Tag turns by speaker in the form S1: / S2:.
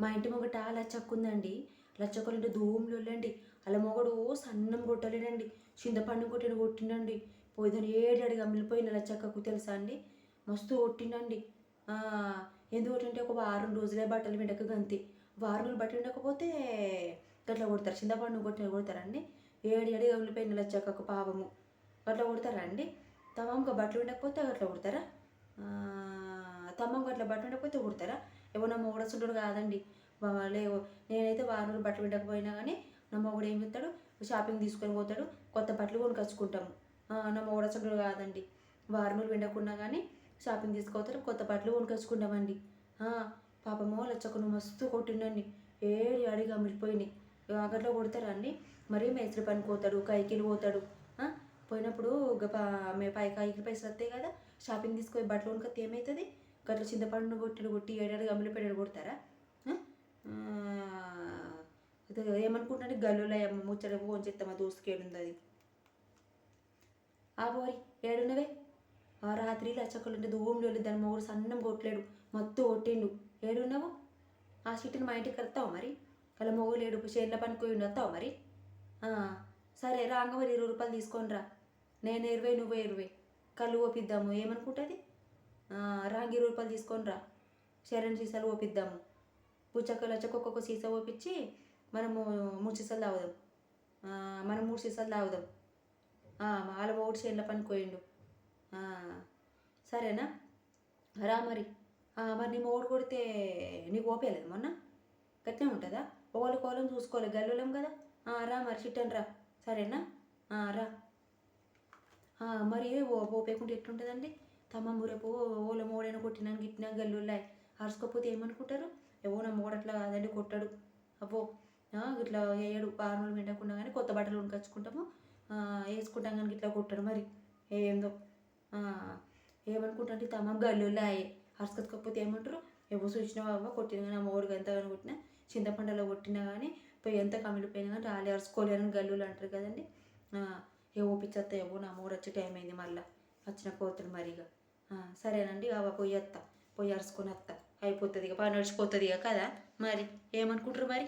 S1: మా ఇంటి మొగట లచ్చక్క ఉందండి లచ్చక్కలుంటే ధూములు వెళ్ళండి అలా మొగడు సన్నం కొట్టలేడండి. చింతపండు కొట్టిన కొట్టిండండి. పోయిదని ఏడాడిగా మిగిలిపోయిన లచ్చక్కకు తెలుసా అండి? మస్తు కొట్టిండండి. ఎందుకంటే ఒక వారం రోజులే బట్టలు విండక గంతి. వారం రోజులు బట్టలు ఉండకపోతే గట్లా కొడతారు. చింతపండు కొట్టిన కొడతారండి. ఏడు ఏడు గమిలిపోయిన లచ్చక్కకు పాపము. అట్లా కొడతారా అండి? తమంగా బట్టలు ఉండకపోతే అట్లా కొడతారా? ఆ, తమ్మంగా అట్లా బట్టలు ఉండకపోతే కొడతారా? ఏమో నా మొగడసుంటుడు కాదండి. లేవు నేనైతే వారం రోజులు బట్టలు పెట్టకపోయినా కానీ నా మొగుడు ఏం చెప్తాడు షాపింగ్ తీసుకొని పోతాడు. కొత్త బట్టలు కొనుకొచ్చుకుంటాము. నా నా మొగడసుంటుడు కాదండి. వారం రోజులు విండకున్నా కానీ షాపింగ్ తీసుకుపోతారు కొత్త బట్టలు కొనుకొచ్చుకుంటామండి. పాపమో లచ్చకును మస్తు కొట్టిండండి. ఏడు అడిగా అమిలిపోయినాయి అగట్లో కొడతారా అండి? మరీ మేస్త్రి పనికి పోతాడు కైకిలు పోతాడు. పోయినప్పుడు గ- పై కైకిలు పైసలు వస్తాయి కదా. షాపింగ్ తీసుకుపోయి బట్టలు కొనుక్కొస్తే ఏమవుతుంది గట్ల చింతపండు కొట్టి కొట్టి ఏడాడు గమ్ములు పెట్టాడు కొడతారా? ఏమనుకుంటాను గల్లులో అమ్మ ముచ్చట ఫోన్ చేస్తామా దోస్తుకి ఏడుంది అది ఆ పోరి ఏడున్నవే? ఆ రాత్రి లచ్చకలుంటే దూరం దాని మొగుడు సన్నం కొట్టలేడు మత్తు కొట్టిండు. ఏడున్నావు? ఆ సీటుని మా ఇంటికి కడతావు మరి? అలా మొగుడు లేడు చేనుల పనికి వస్తావు మరి? సరే రాంగ మరి ఇరవై రూపాయలు తీసుకొని రా నేను ఇరవై నువ్వు ఇరవై. కళ్ళు ఓపిద్దాము ఏమనుకుంటుంది? రాంగ రూపాయలు తీసుకొని రా. శరణ్ సీసాలు ఓపిద్దాము. పుచ్చకలు లచ్చక్క ఒక్కొక్క సీసా ఓపించి మనము మూడు సీసాలు తాగుదాం. మనం మూడు సీసాలు తాగుదాం. వాళ్ళ మొగుడు చేనుల పనికి సరేనా? రా మరి. మరి నీ మొగుడు కొడితే నీకు ఓపేయలేదు మొన్న? గట్నే ఉంటుందా? ఒకళ్ళు కోలం చూసుకోవాలి గల్లులం కదా? రా మరి చిట్టని రా. సరేనా? రా. మరి ఓ ఓపేకుంటే ఎట్లుంటుందండి? తమ రేపు ఓల మోడైనా కొట్టినాను గిట్టినా గల్లుల్లాయి అరుచుకోకపోతే ఏమనుకుంటారు? ఏవో నా మోడట్లా కాదండి కొట్టాడు. అబ్బో ఇట్లా వేయడు పార్మలు వినకుండా కానీ కొత్త బట్టలు ఉండుకొచ్చుకుంటాము వేసుకుంటాం కానీ ఇట్లా కొట్టాడు మరి. ఏందో. ఆ, ఏమనుకుంటారంటే తమ గల్లుల్లాయే అరుచుకోకపోతే ఏమంటారు? ఎవరు చూసినా బాబా కొట్టిన కానీ ఆ ఎంత కానీ కొట్టినా చింతపండులో కొట్టినా కానీ పోయి ఎంత కమిలిపోయినా కానీ రాలే అరుచుకోలేరని గల్లులు అంటారు కదండి. ఏ ఓపించేస్తా ఏవో నా మూడు వచ్చే టైం అయింది మళ్ళీ. వచ్చిన కోతులు మరిగా. సరేనండి అవ పోయి వస్తా పోయి అరుచుకొని వస్తా అయిపోతుంది ఇక పని నడిచిపోతుంది ఇక కదా మరి? ఏమనుకుంటారు మరి?